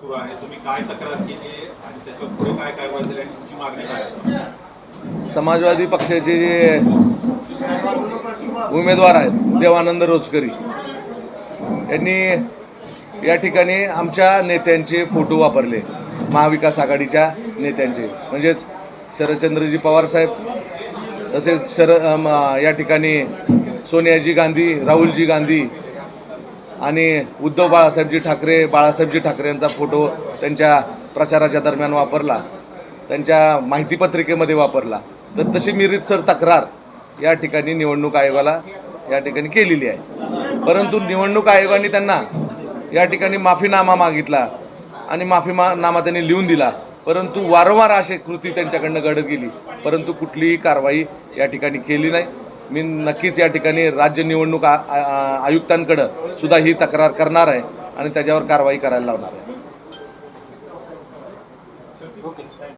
सुरू आहे. तुम्ही काय तक्रार केली आहे आणि त्याच्या पुढे काय कारवाई झाली आणि तुमची मागणी काय आहे? समाजवादी पक्षाचे जे उमेदवार आहेत देवानंद रोजकरी यांनी या ठिकाणी आमच्या नेत्यांचे फोटो वापरले. महाविकास आघाडीच्या नेत्यांचे. म्हणजेच शरदचंद्रजी पवारसाहेब तसेच शर या ठिकाणी सोनियाजी गांधी राहुलजी गांधी आणि उद्धव बाळासाहेबजी ठाकरे बाळासाहेबजी ठाकरे यांचा फोटो त्यांच्या प्रचाराच्या दरम्यान वापरला. त्यांच्या माहितीपत्रिकेमध्ये वापरला. तर तशी मी रितसर तक्रार या ठिकाणी निवडणूक आयोगाला या ठिकाणी केलेली आहे. परंतु निवडणूक आयोगाने त्यांना या ठिकाणी माफीनामा मागितला आणि माफीमा नामा त्यांनी लिहून दिला. परंतु वारंवार असे कृती त्यांच्याकडनं घडत गेली. परंतु कुठलीही कारवाई या ठिकाणी केली नाही. मी नक्कीच या ठिकाणी राज्य निवडणूक आयुक्तांकडं सुद्धा ही तक्रार करणार आहे आणि त्याच्यावर कारवाई करायला लावणार आहे.